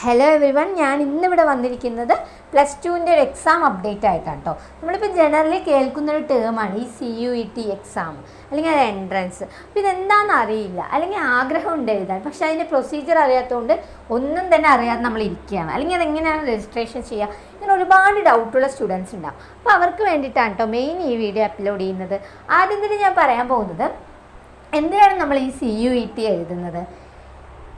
Hello every one ഞാൻ ഇന്നിവിടെ വന്നിരിക്കുന്നത് പ്ലസ് ടുവിന്റെ ഒരു എക്സാം അപ്ഡേറ്റ് ആയിട്ടാണ് കേട്ടോ നമ്മളിപ്പോൾ ജനറലി കേൾക്കുന്ന ഒരു ടേമാണ് ഈ C U E T exam അല്ലെങ്കിൽ അത് എൻട്രൻസ് അപ്പോൾ ഇതെന്താണെന്ന് അറിയില്ല. അല്ലെങ്കിൽ ആഗ്രഹം ഉണ്ട് എഴുതാൻ. പക്ഷെ അതിന്റെ പ്രൊസീജിയർ അറിയാത്തതുകൊണ്ട് ഒന്നും തന്നെ അറിയാതെ നമ്മൾ ഇരിക്കുകയാണ്. അല്ലെങ്കിൽ അതെങ്ങനെയാണ് രജിസ്ട്രേഷൻ ചെയ്യുക? ഇങ്ങനെ ഒരുപാട് ഡൗട്ടുള്ള സ്റ്റുഡൻസ് ഉണ്ടാവും. അപ്പോൾ അവർക്ക് വേണ്ടിയിട്ടാണ് കേട്ടോ മെയിൻ ഈ വീഡിയോ അപ്ലോഡ് ചെയ്യുന്നത്. ആദ്യം തന്നെ ഞാൻ പറയാൻ പോകുന്നത് എന്തിനാണ് നമ്മൾ ഈ സി യു ഇ ടി എഴുതുന്നത്?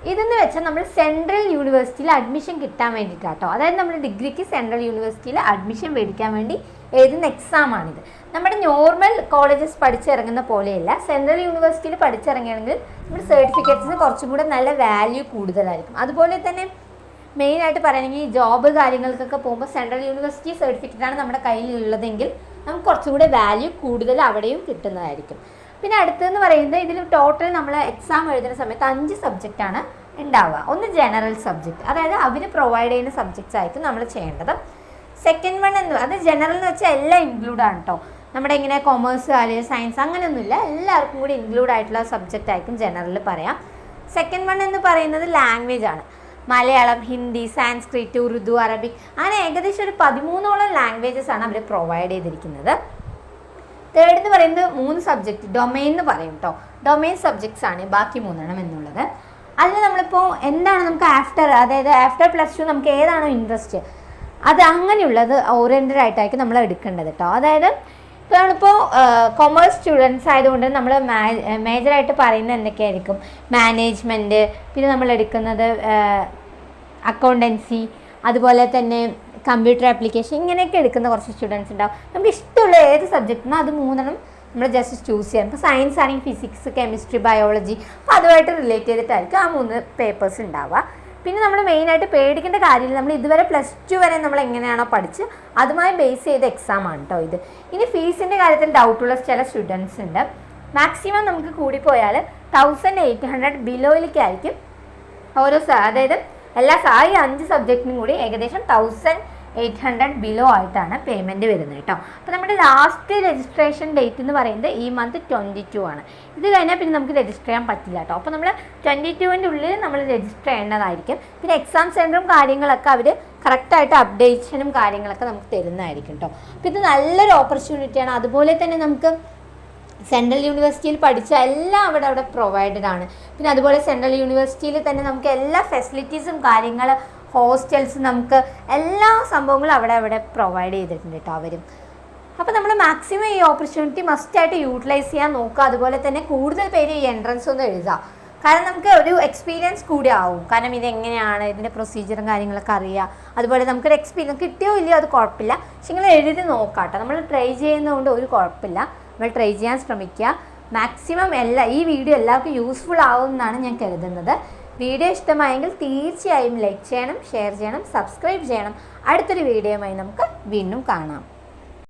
ഇതെന്ന് വെച്ചാൽ നമ്മൾ സെൻട്രൽ യൂണിവേഴ്സിറ്റിയിൽ അഡ്മിഷൻ കിട്ടാൻ വേണ്ടിയിട്ടാണ് കേട്ടോ അതായത് നമ്മൾ ഡിഗ്രിക്ക് സെൻട്രൽ യൂണിവേഴ്സിറ്റിയിൽ അഡ്മിഷൻ മേടിക്കാൻ വേണ്ടി എഴുതുന്ന എക്സാമാണിത് നമ്മുടെ നോർമൽ കോളേജസ് പഠിച്ചിറങ്ങുന്ന പോലെയല്ല. സെൻട്രൽ യൂണിവേഴ്സിറ്റിയിൽ പഠിച്ചിറങ്ങുകയാണെങ്കിൽ നമ്മുടെ സർട്ടിഫിക്കറ്റ്സിന് കുറച്ചും കൂടെ നല്ല വാല്യൂ കൂടുതലായിരിക്കും. അതുപോലെ തന്നെ മെയിനായിട്ട് പറയുകയാണെങ്കിൽ ജോബ് കാര്യങ്ങൾക്കൊക്കെ പോകുമ്പോൾ സെൻട്രൽ യൂണിവേഴ്സിറ്റി സർട്ടിഫിക്കറ്റാണ് നമ്മുടെ കയ്യിലുള്ളതെങ്കിൽ നമുക്ക് കുറച്ചും കൂടെ വാല്യൂ കൂടുതൽ അവിടെയും കിട്ടുന്നതായിരിക്കും. പിന്നെ അടുത്തതെന്ന് പറയുന്നത് ഇതിൽ ടോട്ടൽ നമ്മൾ എക്സാം എഴുതുന്ന സമയത്ത് അഞ്ച് സബ്ജക്റ്റാണ് ഉണ്ടാവുക. ഒന്ന് ജനറൽ സബ്ജക്റ്റ് അതായത് അവർ പ്രൊവൈഡ് ചെയ്യുന്ന സബ്ജക്ട്സ് ആയിരിക്കും നമ്മൾ ചെയ്യേണ്ടത്. സെക്കൻഡ് വൺ എന്ന് അത് ജനറൽ എന്ന് വെച്ചാൽ എല്ലാം ഇൻക്ലൂഡ് ആണ് കേട്ടോ നമ്മുടെ ഇങ്ങനെ കൊമേഴ്സ് അല്ലെങ്കിൽ സയൻസ് അങ്ങനെയൊന്നുമില്ല. എല്ലാവർക്കും കൂടി ഇൻക്ലൂഡ് ആയിട്ടുള്ള സബ്ജക്റ്റ് ആയിരിക്കും ജനറലിൽ പറയാം. സെക്കൻഡ് വൺ എന്ന് പറയുന്നത് ലാംഗ്വേജ് ആണ്. മലയാളം ഹിന്ദി സാൻസ്ക്രിറ്റ് ഉറുദു അറബിക് അങ്ങനെ ഏകദേശം ഒരു പതിമൂന്നോളം ലാംഗ്വേജസ് ആണ് അവർ പ്രൊവൈഡ് ചെയ്തിരിക്കുന്നത്. തേർഡ് എന്ന് പറയുന്നത് മൂന്ന് സബ്ജക്റ്റ് ഡൊമൈൻ എന്ന് പറയും കേട്ടോ ഡൊമൈൻ സബ്ജക്ട്സ് ആണ് ബാക്കി മൂന്നെണ്ണം എന്നുള്ളത്. അതിൽ നമ്മളിപ്പോൾ എന്താണ് നമുക്ക് ആഫ്റ്റർ അതായത് ആഫ്റ്റർ പ്ലസ് ടു നമുക്ക് ഏതാണോ ഇൻട്രസ്റ്റ് അത് അങ്ങനെയുള്ളത് ഓറിയന്റഡ് ആയിട്ടായിരിക്കും നമ്മൾ എടുക്കേണ്ടത് കേട്ടോ അതായത് ഇപ്പോൾ നമ്മളിപ്പോൾ കൊമേഴ്സ് സ്റ്റുഡൻസ് ആയതുകൊണ്ട് നമ്മൾ മേജറായിട്ട് പറയുന്നത് എന്തൊക്കെയായിരിക്കും? മാനേജ്മെന്റ് പിന്നെ നമ്മൾ എടുക്കുന്നത് അക്കൗണ്ടൻസി അതുപോലെ തന്നെ കമ്പ്യൂട്ടർ ആപ്ലിക്കേഷൻ ഇങ്ങനെയൊക്കെ എടുക്കുന്ന കുറച്ച് സ്റ്റുഡൻസ് ഉണ്ടാവും. നമുക്ക് ഇഷ്ടമുള്ള ഏത് സബ്ജക്റ്റിനും അത് മൂന്നെണ്ണം നമ്മൾ ജസ്റ്റ് ചൂസ് ചെയ്യാം. ഇപ്പോൾ സയൻസ് ആണെങ്കിൽ ഫിസിക്സ് കെമിസ്ട്രി ബയോളജി അപ്പോൾ അതുമായിട്ട് റിലേറ്റ് ചെയ്തിട്ടായിരിക്കും ആ മൂന്ന് പേപ്പേഴ്സ് ഉണ്ടാവുക. പിന്നെ നമ്മൾ മെയിനായിട്ട് പേടിക്കേണ്ട കാര്യമില്ല. നമ്മൾ ഇതുവരെ പ്ലസ് ടു വരെ നമ്മൾ എങ്ങനെയാണോ പഠിച്ച് അതുമായി ബേസ് ചെയ്ത എക്സാം ആണ് കേട്ടോ ഇത്. ഇനി ഫീസിന്റെ കാര്യത്തിൽ ഡൗട്ടുള്ള ചില സ്റ്റുഡൻസ് ഉണ്ട്. മാക്സിമം നമുക്ക് കൂടിപ്പോയാൽ തൗസൻഡ് എയ്റ്റ് ഹൺഡ്രഡ് ബിലോയിലേക്കായിരിക്കും ഓരോ അതായത് എല്ലാ ഈ അഞ്ച് സബ്ജക്റ്റിനും കൂടി ഏകദേശം തൗസൻഡ് എയ്റ്റ് ഹൺഡ്രഡ് ബിലോ ആയിട്ടാണ് പേയ്മെന്റ് വരുന്നത് കേട്ടോ. അപ്പോൾ നമ്മുടെ ലാസ്റ്റ് രജിസ്ട്രേഷൻ ഡേറ്റ് എന്ന് പറയുന്നത് ഈ മന്ത് ട്വന്റി ടു ആണ്. ഇത് കഴിഞ്ഞാൽ പിന്നെ നമുക്ക് രജിസ്റ്റർ ചെയ്യാൻ പറ്റില്ല കേട്ടോ. അപ്പോൾ നമ്മൾ ട്വന്റി ടുവിന്റെ ഉള്ളിൽ നമ്മൾ രജിസ്റ്റർ ചെയ്യേണ്ടതായിരിക്കും. പിന്നെ എക്സാം സെന്ററും കാര്യങ്ങളൊക്കെ അവർ കറക്റ്റായിട്ട് അപ്ഡേഷനും കാര്യങ്ങളൊക്കെ നമുക്ക് തരുന്നതായിരിക്കും കേട്ടോ. അപ്പോൾ ഇത് നല്ലൊരു ഓപ്പർച്യൂണിറ്റിയാണ് അതുപോലെ തന്നെ നമുക്ക് സെൻട്രൽ യൂണിവേഴ്സിറ്റിയിൽ പഠിച്ച എല്ലാം അവിടെ അവിടെ പ്രൊവൈഡഡ് ആണ്. പിന്നെ അതുപോലെ സെൻട്രൽ യൂണിവേഴ്സിറ്റിയിൽ തന്നെ നമുക്ക് എല്ലാ ഫെസിലിറ്റീസും കാര്യങ്ങൾ ഹോസ്റ്റൽസ് നമുക്ക് എല്ലാ സംഭവങ്ങളും അവിടെ അവിടെ പ്രൊവൈഡ് ചെയ്തിട്ടുണ്ട് കേട്ടോ അവരും. അപ്പോൾ നമ്മൾ മാക്സിമം ഈ ഓപ്പർച്യൂണിറ്റി മസ്റ്റായിട്ട് യൂട്ടിലൈസ് ചെയ്യാൻ നോക്കുക. അതുപോലെ തന്നെ കൂടുതൽ പേര് ഈ എൻട്രൻസ് ഒന്ന് എഴുതുക. കാരണം നമുക്ക് ഒരു എക്സ്പീരിയൻസ് കൂടി ആവും. കാരണം ഇതെങ്ങനെയാണ് ഇതിന്റെ പ്രൊസീജിയറും കാര്യങ്ങളൊക്കെ അറിയുക. അതുപോലെ നമുക്കൊരു എക്സ്പീരിയൻസ് കിട്ടിയോ ഇല്ലയോ അത് കുഴപ്പമില്ല. പക്ഷെ നിങ്ങൾ എഴുതി നോക്കാം കേട്ടോ നമ്മൾ ട്രൈ ചെയ്യുന്നതുകൊണ്ട് ഒരു കുഴപ്പമില്ല. നമ്മൾ ട്രൈ ചെയ്യാൻ ശ്രമിക്കുക. മാക്സിമം എല്ലാ ഈ വീഡിയോ എല്ലാവർക്കും യൂസ്ഫുൾ ആവും എന്നാണ് ഞാൻ കരുതുന്നത്. വീഡിയോ ഇഷ്ടമായെങ്കിൽ തീർച്ചയായും ലൈക്ക് ചെയ്യണം ഷെയർ ചെയ്യണം സബ്സ്ക്രൈബ് ചെയ്യണം. അടുത്തൊരു വീഡിയോയുമായി നമുക്ക് വീണ്ടും കാണാം.